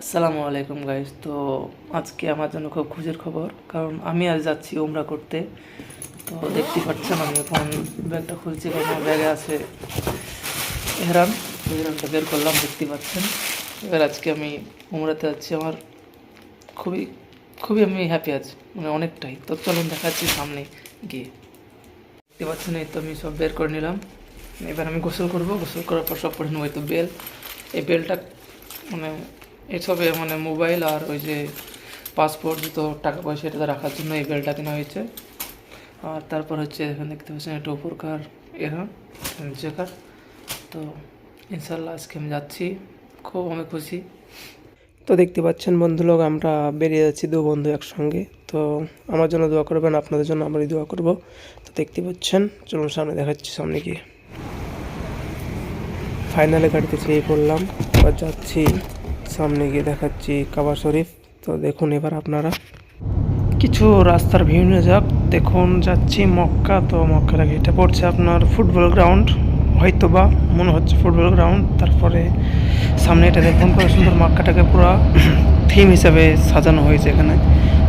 আসসালামু আলাইকুম গাইস তো আজকে আমার জন্য খুব খুশির খবর, কারণ আমি আজ যাচ্ছি উমরা করতে। তো দেখতে পাচ্ছেন আমি এখন ব্যাগটা খুলছি, কারণ আমার ব্যাগে আছে এহরান। তো এহরানটা বের করলাম, দেখতে পাচ্ছেন। এবার আজকে আমি উমরাতে যাচ্ছি। আমার খুবই খুবই আমি হ্যাপি আছি মানে অনেকটাই। তো চলুন দেখাচ্ছি সামনে গিয়ে। দেখতে পাচ্ছেন, এই তো আমি সব বের করে নিলাম। এবার আমি গোসল করব। গোসল করার পর সব পরে নেব এই তো বেল। এই বেলটা মানে এসবে মানে মোবাইল আর ওই যে পাসপোর্ট যত টাকা পয়সা এটাতে রাখার জন্য এই বেলটা কেনা হয়েছে। আর তারপর হচ্ছে এখানে দেখতে পাচ্ছেন এটা উপরকার এখান নিচেকার তো ইনশাল্লাহ আজকে আমি যাচ্ছি, খুব আমি খুশি। তো দেখতে পাচ্ছেন বন্ধু লোক আমরা বেরিয়ে যাচ্ছি দু বন্ধু একসঙ্গে। তো আমার জন্য দোয়া করবেন, আপনাদের জন্য আমরাই দোয়া করব। তো দেখতে পাচ্ছেন, চলুন সামনে দেখাচ্ছি, সামনে গিয়ে। ফাইনালে গাড়িতে চেয়ে পড়লাম আর যাচ্ছি সামনে গিয়ে দেখাচ্ছি কাবা শরীফ। তো দেখুন এবার আপনারা। কিছু রাস্তার ভিউ নিয়ে যাক। দেখুন, যাচ্ছি মক্কা। তো মক্কার আগে এটা পড়ছে আপনার ফুটবল গ্রাউন্ড। হয়তো বা মনে হচ্ছে ফুটবল গ্রাউন্ড। তারপরে সামনে এটা দেখুন, কত সুন্দর মক্কাটাকে পুরো থিম হিসাবে সাজানো হয়েছে এখানে।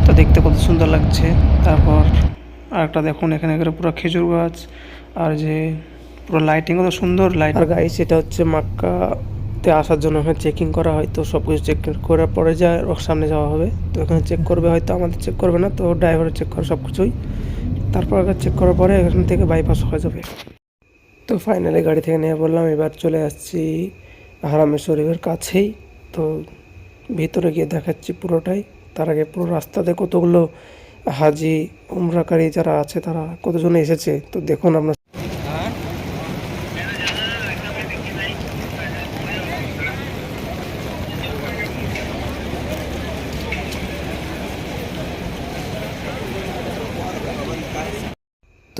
তো দেখতে কত সুন্দর লাগছে। তারপর আরেকটা দেখুন, এখানে এখানে পুরো খেজুর গাছ। আর যে পুরো লাইটিং কত সুন্দর। লাইট আর গাইস এটা হচ্ছে মক্কাতে আসার জন্য এখানে চেকিং করা হয়, তো সব কিছু চেক করার পরে যা সামনে যাওয়া হবে। তো ওখানে চেক করবে, হয়তো আমাদের চেক করবে না, তো ড্রাইভারের চেক করে সব কিছুই তারপর চেক করার পরে এখান থেকে বাইপাস হয়ে যাবে। তো ফাইনালি গাড়ি থেকে নিয়ে বললাম এবার চলে আসছি হারামের শরীফের কাছেই। তো ভিতরে গিয়ে দেখাচ্ছি পুরোটাই। তার আগে পুরো রাস্তাতে কতগুলো হাজি, উমরাকারী যারা আছে, তারা কতজন এসেছে? তো দেখুন আপনার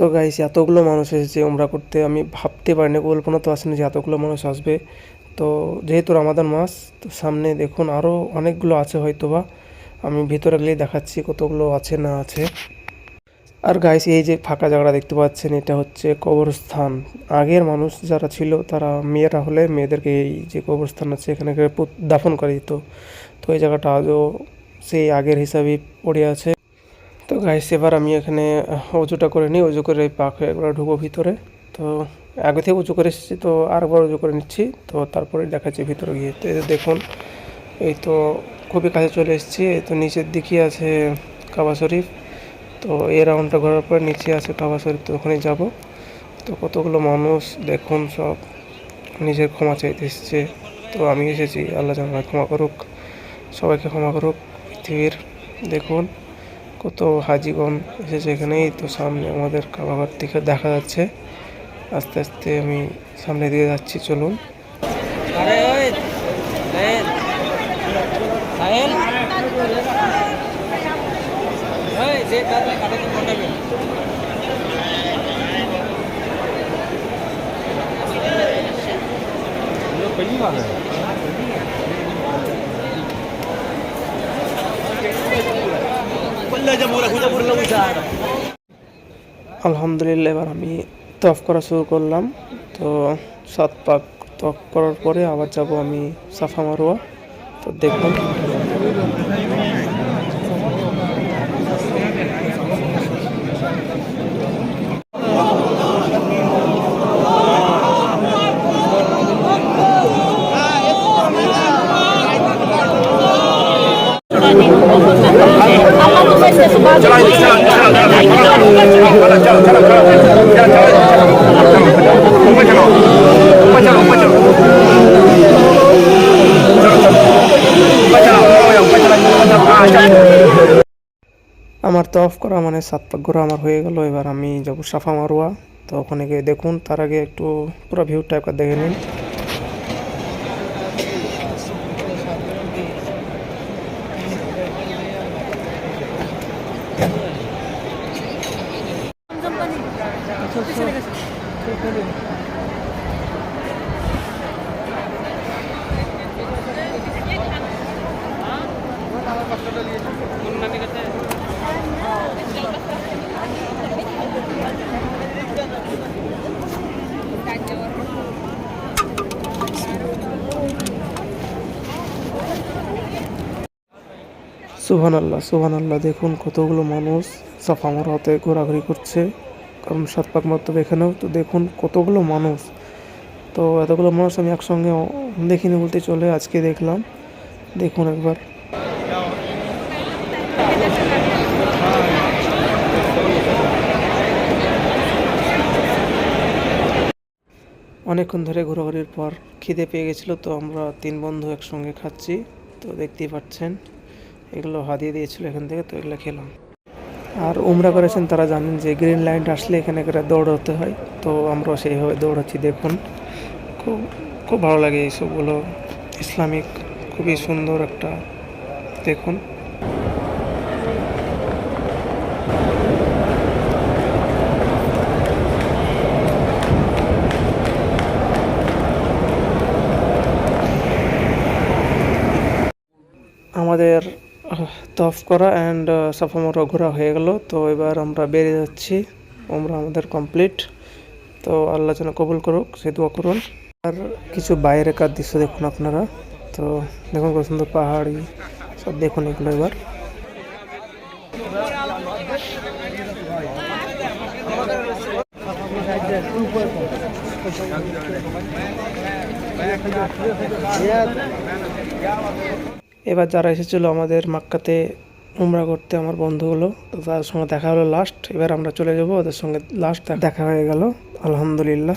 তো গাইস এতগুলো মানুষ এসেছে, উমরা করতে, আমি ভাবতে পারিনি, কল্পনা তো আসেনি যে এতগুলো মানুষ আসবে। তো যেহেতু রামাদান মাস, তো সামনে দেখুন আরও অনেকগুলো আছে হয়তো বা আমি ভিতরে গেলেই দেখাচ্ছি কতগুলো আছে না আছে। আর গাইস এই যে ফাঁকা জায়গাটা দেখতে পাচ্ছেন, এটা হচ্ছে কবরস্থান। আগের মানুষ যারা ছিল, তারা মেয়েরা হলে মেয়েদেরকে এই যে কবরস্থান আছে, এখানে দাফন করে দিত তো এই জায়গাটা আজও সেই আগের হিসাবেই পড়ে আছে। গাইস এবার আমি এখানে উঁচুটা করে নিই উঁচু করে হয়ে একবার ঢুকবো ভিতরে। তো আগে থেকে উঁচু করে এসেছি, তো আরেকবার উঁচু করে নিচ্ছি। তো তারপরে দেখাচ্ছি ভিতরে গিয়ে। তো দেখুন, এই তো খুবই কাছে চলে এসেছি। এই তো নিচের দিকে আছে কাবা শরীফ। তো এই রাউন্ডটা ঘোরার পর নিচে আছে কাবা শরীফ, তো ওখানে যাব। তো কতগুলো মানুষ, দেখুন সব নিজের ক্ষমা চাইতে এসেছে। তো আমি এসেছি, আল্লাহ আমায় ক্ষমা করুক, সবাইকে ক্ষমা করুক, পৃথিবীর, দেখুন। কত হাজিগণ এসেছে এখানেই তো সামনে আমাদের কাবাঘর থেকে দেখা যাচ্ছে আস্তে আস্তে আমি সামনে দিয়ে যাচ্ছি চলুন আরে ওই সাহেল সাহেল ওই যে কাটে কাটে কাটাবে पहली बार है আলহামদুলিল্লাহ, এবার আমি তফ করা শুরু করলাম। তো সাত পাক তফ করার পরে আবার যাব আমি সাফা মারোয়া। তো দেখুন। তফ করা মানে সাত পাক ঘোরা আমার হয়ে গেল। এবার আমি যাব সাফা মারোয়া তো ওখানে গিয়ে দেখুন, তার আগে একটু পুরো ভিউ একবার দেখে নিন। সুহান আল্লাহ সুহান আল্লাহ দেখুন কতগুলো মানুষ সাফা মারোয়াতে ঘোরাঘুরি করছে। কারণ সাত পাক মর্তব এখানেও, তো দেখুন কতগুলো মানুষ। তো এতগুলো মানুষ আমি একসঙ্গে দেখিনি বলতে চলে, আজকে দেখলাম। দেখুন একবার। অনেকক্ষণ ধরে ঘোরাঘুরির পর খিদে পেয়ে গেছিল, তো আমরা তিন বন্ধু একসঙ্গে খাচ্ছি। তো দেখতেই পাচ্ছেন। এগুলো হাতিয়ে দিয়েছিল এখান থেকে, তো এগুলো খেলাম। আর উমরা করেছেন, তারা জানেন যে গ্রিন লাইনটা আসলে এখানে করে দৌড়াতে হয়। তো আমরাও সেইভাবে দৌড়াচ্ছি, দেখুন। খুব খুব ভালো লাগে এইসবগুলো। ইসলামিক, খুবই সুন্দর একটা, দেখুন। আমাদের তফ করা অ্যান্ড সাফামরা ঘোরা হয়ে গেল। তো এবার আমরা বেরিয়ে যাচ্ছি। আমরা আমাদের কমপ্লিট তো আল্লাহ যেন কবুল করুক, সে দোয়া করুন। আর কিছু বাইরে কার দৃশ্য দেখুন আপনারা। তো দেখুন কত সুন্দর পাহাড়ি, সব দেখুন এগুলো এবার। এবার যারা এসেছিল আমাদের মাক্কাতে উমরা করতে আমার বন্ধুগুলো, তো তাদের সঙ্গে দেখা হলো লাস্ট এবার আমরা চলে যাব ওদের সঙ্গে লাস্ট দেখা হয়ে গেল, আলহামদুলিল্লাহ।